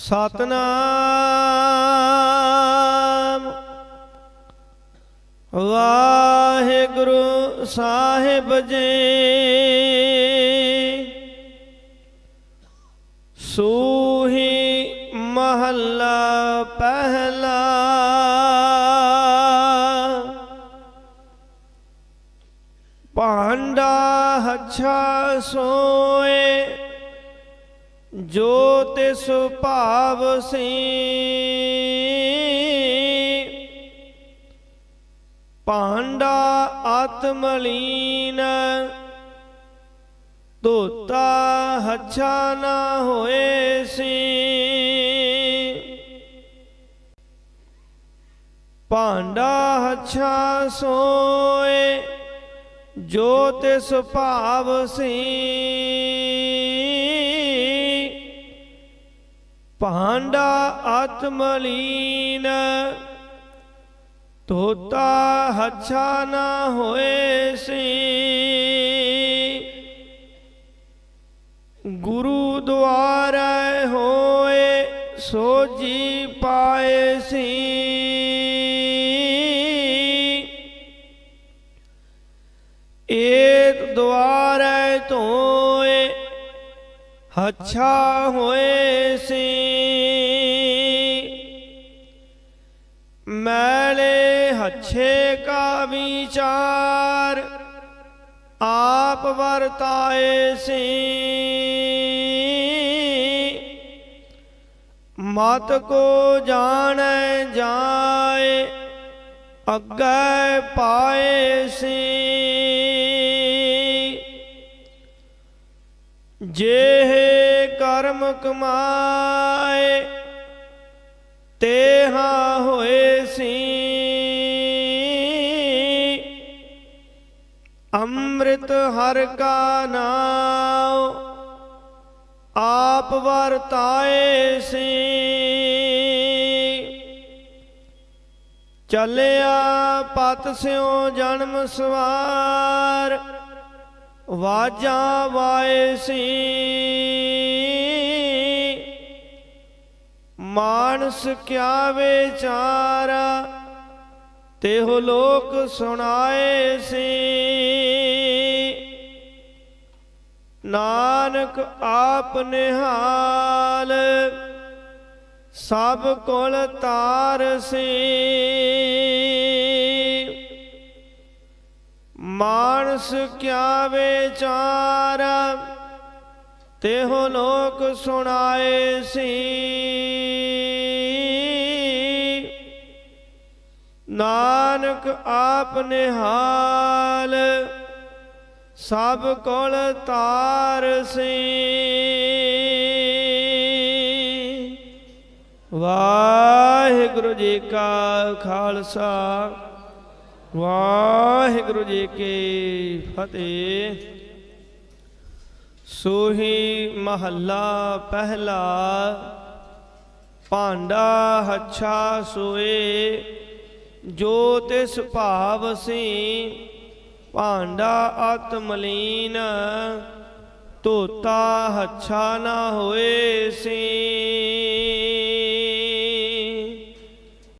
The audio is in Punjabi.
ਸਤਨਾਮ। ਵਾਹਿਗੁਰੂ ਸਾਹਿਬ ਜੀ। ਸੂਹੀ ਮਹੱਲਾ ਪਹਿਲਾ। ਭਾਂਡਾ ਹੱਛਾ ਸੋਏ। ਜੋ ਤਿਸ ਭਾਵ ਸੀ, ਭਾਂਡਾ ਆਤਮਲੀਨ ਤੋਤਾ ਹੱਛਾ ਨਾ ਹੋਏ ਸੀ। ਭਾਂਡਾ ਹੱਛਾ ਸੋਏ, ਜੋ ਤਿਸ ਭਾਵ ਸੀ ਭਾਂਡਾ ਆਤਮਲੀਨ। ਤੋਤਾ ਹੱਛਾ ਨਾ ਹੋਏ ਸੀ। ਗੁਰੂ ਦੁਆਰੇ ਹੋਏ ਸੋਜੀ ਪਾਏ ਸੀ। ਏਕ ਹੱਛਾ ਹੋਏ ਸੀ ਮੈਲੇ ਹੱਛੇ ਕਾ ਵਿਚਾਰ ਆਪ ਵਰਤਾਏ ਸੀ ਮਤ ਕੋ ਜਾਣੈ ਜਾਏ ਅੱਗੇ ਪਾਏ ਸੀ ਜੇਹ ਕਰਮ ਕਮਾਏ, ਤੇਹਾ ਹੋਏ ਸੀ। ਅੰਮ੍ਰਿਤ ਹਰ ਕਾ ਨਾਮ ਆਪ ਵਰਤਾਏ ਸੀ। ਚੱਲਿਆ ਪਤ ਸਿਓ ਜਨਮ ਸਵਾਰ, ਵਾਜਾਂ ਵਾਏ ਸੀ। ਮਾਨਸ ਕਿਆ ਵਿਚਾਰਾ ਤੇਹੁ ਲੋਕ ਸੁਣਾਏ ਸੀ। ਨਾਨਕ ਆਪ ਨਿਹਾਲ, ਸਭ ਕੋਲ ਤਾਰ ਸੀ। ਮਾਨਸ ਕਿਆ ਵਿਚਾਰਾ ਤੇਹੁ ਲੋਕ ਸੁਣਾਏ ਸੀ। ਨਾਨਕ ਆਪ ਨਿਹਾਲ, ਸਭ ਕੋਲ ਤਾਰ ਸੀ। ਵਾਹਿਗੁਰੂ ਜੀ ਕਾ ਖਾਲਸਾ, ਵਾਹਿਗੁਰੂ ਜੀ ਕੀ ਫਤਿਹ। ਸੋਹੀ ਮਹੱਲਾ ਪਹਿਲਾ, ਭਾਂਡਾ ਹੱਛਾ ਸੋਏ, ਜੋ ਤਿਸ ਭਾਵ ਸੀ, ਭਾਂਡਾ ਆਤਮਲੀਨ, ਧੋਤਾ ਹੱਛਾ ਨਾ ਹੋਏ ਸੀ।